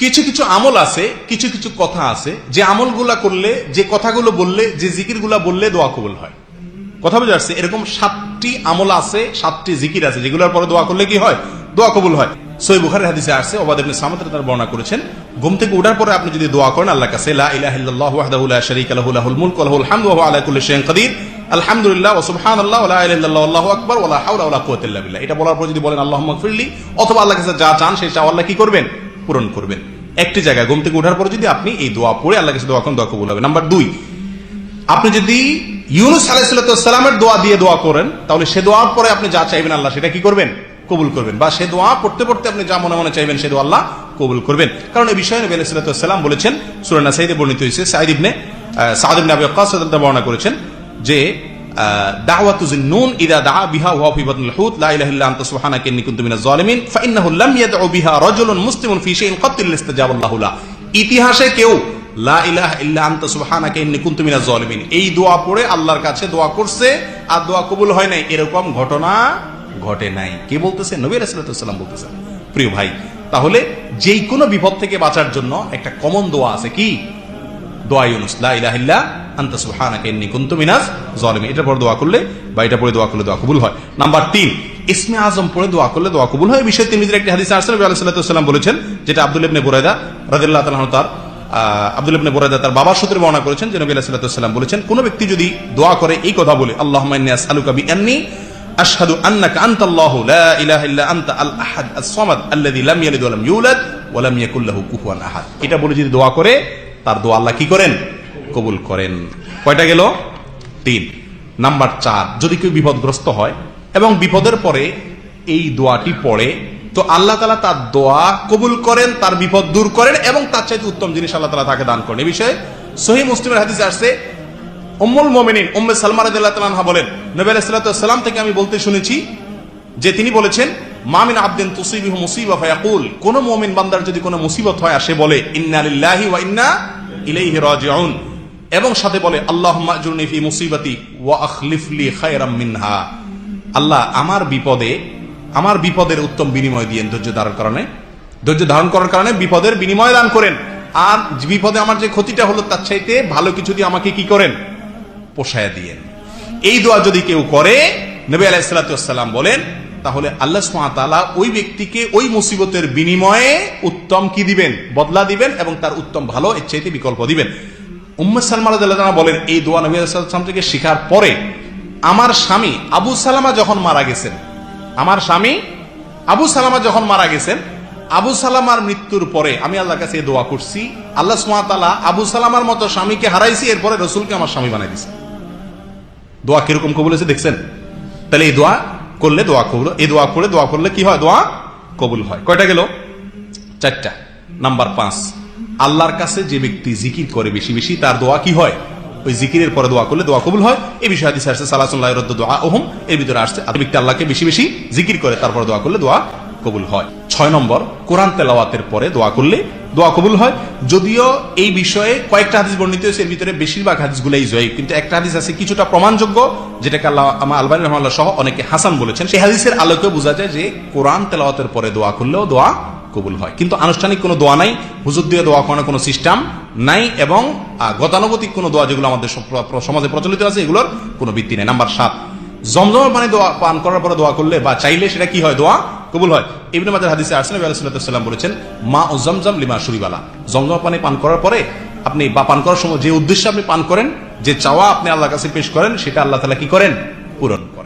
কিছু কিছু আমল আছে, কিছু কিছু কথা আছে। যে আমলগুলা করলে, যে কথাগুলো বললে, যে জিকিরগুলা বললে দোয়া কবুল হয়। কথা বুঝে আসছে? এরকম সাতটি আমল আছে, সাতটি জিকির আছে। যেগুলোর পরে দোয়া করলে কি হয়? দোয়া কবুল হয়। সই বুখারের হাদিসে আসছে ওবাদ ইবনে সামাদ তার বর্ণনা করেছেন, ঘুম থেকে ওঠার পরে আপনি যদি দোয়া করেন আল্লাহ কাছে, লা ইলাহা ইল্লাল্লাহু ওয়াহদাহু লা শারীকা লাহু, লাহুল মুলকু ওয়া লাহুল হামদু, ওয়া হুয়া আলা কুল্লি শাইইন কাদির আলহামদুলিল্লাহ, ওয়া সুবহানাল্লাহ, ওয়া লা ইলাহা ইল্লাল্লাহু আল্লাহু আকবার, ওয়া লা হাওলা ওয়া লা কুওয়াতা ইল্লা বিল্লাহ। এটা বলার পর যদি বলেন, আল্লাহুম্মা গফিরলি, অথবা আল্লাহর কাছে যা চান সেই আল্লাহ কি করবেন? পূরণ করবেন। একটি জায়গায় ঘুম থেকে ওঠার পরে যদি আপনি এই দোয়া পড়ে আল্লাহ দোয়া করেন, দোয়া কবুল হবে। নাম্বার দুই, আপনি যদি ইউনুস আলাইসালামের দোয়া দিয়ে দোয়া করেন, তাহলে সে দোয়ার পরে আপনি যা চাইবেন আল্লাহ সেটা কি করবেন? কবুল করবেন। বা সে দোয়া পড়তে পড়তে আপনি যা মনে মনে চাইবেন সে দোয়া আল্লাহ কবুল করবেন। কারণ এই বিষয়ে নবী আলাইসালাম বলেছেন সুরানা সাইদে বর্ণিত হয়েছে সাইদ ইবনে সাদ ইবনে বর্ণনা করেছেন যে ইতিহাসে কেউ এই দোয়া পড়ে আল্লাহর কাছে দোয়া করছে আর দোয়া কবুল হয় নাই, এরকম ঘটনা ঘটে নাই। কে বলতেছে? নবী রাসূলুল্লাহ বলতেছেন। প্রিয় ভাই, তাহলে যেই কোনো বিপদ থেকে বাঁচার জন্য একটা কমন দোয়া আছে কি? পরে দোয়া করলে বা এটা পরে দোয়া করলে হয়। নাম্বার ইসমে আজম দোয়া করলে হয়। বলেছেন, যেটা তার তার বলেছেন, কোন ব্যক্তি যদি দোয়া করে এই কথা বলে, আল্লাহুম্মা ইন্নী আসআলুকা বিআন্নী আশহাদু আন্নাকা আনতাল্লাহু লা ইলাহা ইল্লা আনতা আল আহাদ আস-সামাদ আল্লাযী লাম ইয়ালিদ ওয়া লাম ইউলাদ ওয়া লাম ইয়াকুল লাহু কুফুয়ান আহাদ। এটা বলে যদি দোয়া করে তার দোয়া আল্লাহ কি করেন? কবুল করেন। কয়টা গেল? তিন। নাম্বার চার, যদি কেউ বিপদগ্রস্ত হয় এবং বিপদের পরে এই দোয়াটি পড়ে, তো আল্লাহ তালা তার দোয়া কবুল করেন, তার বিপদ দূর করেন এবং তার চাইতে উত্তম জিনিস আল্লাহ তালা তাকে দান করেন। এই বিষয়ে সহি মুসলিমের হাদিসে আসছে, উম্মুল মোমিনিন, উম্মে সালমা রাদিয়াল্লাহু তাআলা বলেন, নবী সালাম থেকে আমি বলতে শুনেছি যে তিনি বলেছেন মামিন আবদিন তুসিবিহু মুসিবা ফায়াকুল কোন মুমিন বান্দার যদি কোনো মুসিবত হয়, আর সে বলে, ইন্না লিল্লাহি ওয়া ইন্না ইলাইহি রাজিউন। এবং সাথে বলে আল্লাহ আজরনি ফি মুসিবাতি ওয়া আখলিফ লি খায়রাম মিনহা। আল্লাহ আমার বিপদে, আমার বিপদের উত্তম বিনিময় দিয়েন ধৈর্য ধারণ কারণে ধৈর্য ধারণ করার কারণে বিপদের বিনিময় দান করেন। আর বিপদে আমার যে ক্ষতিটা হলো, তার চাইতে ভালো কিছু দিয়ে আমাকে কি করেন? পোষায় দিয়েন। এই দোয়া যদি কেউ করে, নবী আলাইসালাম বলেন তাহলে আল্লাহ সুমাতালা ওই ব্যক্তিকে ওই মুসিবতের বিনিময়ে উত্তম কি দিবেন? বদলা দিবেন এবং তার উত্তম ভালো চাইতে বিকল্প দিবেন। উম্মদ রাদিয়াল্লাহু বলেন, এই দোয়া নবী আলাইসালাম থেকে শেখার পরে আমার স্বামী আবু সালামা যখন মারা গেছেন, আমার স্বামী আবু সালামা যখন মারা গেছেন, আবু সালামার মৃত্যুর পরে আমি আল্লাহর কাছে দোয়া করছি, আল্লাহ সুমাতালা আবু সালামার মতো স্বামীকে হারাইছি, এরপরে রসুলকে আমার স্বামী বানাই দিছে। দোয়া কীরকম কবুল হয়েছে দেখছেন? তাহলে এই দোয়া করলে দোয়া কবুল এই দোয়া করে দোয়া করলে কি হয়? দোয়া কবুল হয়। কয়টা গেল? চারটা। নাম্বার পাঁচ, আল্লাহর কাছে যে ব্যক্তি জিকির করে বেশি বেশি, তার দোয়া কি হয়? ওই জিকিরের পরে দোয়া করলে দোয়া কবুল হয়। এই বিষয়ে হাদিসে আসছে সালাসুল্লাহ রদ্দ দোয়া ওহম এর ভিতরে আসছে আর ব্যক্তি আল্লাহকে বেশি বেশি জিকির করে, তারপর দোয়া করলে দোয়া কবুল হয়। ছয় নম্বর, কোরআন তেলাওয়াতের পরে দোয়া করলে দোয়া কবুল হয়। যদিও এই বিষয়ে কয়েকটা হাদিস বর্ণিত হয়েছে, এর ভিতরে বেশিরভাগ হাদিসগুলাই জয়ীব কিন্তু একটা হাদিস আছে, কিছুটা প্রমাণযোগ্য, যেটাকে আল্লাহ আমার আলবানী রহমাল্লাহ সহ অনেকে হাসান বলেছেন। সেই হাদিসের আলোকে বোঝা যায় যে কোরআন তেলাওয়াতের পরে দোয়া করলেও দোয়া কবুল হয়। কিন্তু আনুষ্ঠানিক কোনো দোয়া নাই, হুজুর দিয়ে দোয়া করানোর কোনো সিস্টেম নাই এবং গতানুগতিক কোনো দোয়া যেগুলো আমাদের সমাজে প্রচলিত আছে, এগুলোর কোনো ভিত্তি নেই। নাম্বার সাত জমজমের পানি দোয়া পান করার পরে দোয়া করলে বা চাইলে সেটা কি হয় দোয়া? কবুল হয়। ইবনে মাজার হাদিসে আসলে আলাইসাল্লাম বলেছেন, মা ও জমজম লিমা সুরিবালা জমজম পানি পান করার পরে আপনি বা পান করার সময় যে উদ্দেশ্যে আপনি পান করেন, যে চাওয়া আপনি আল্লাহ কাছে পেশ করেন, সেটা আল্লাহ তালা কি করেন? পূরণ করেন।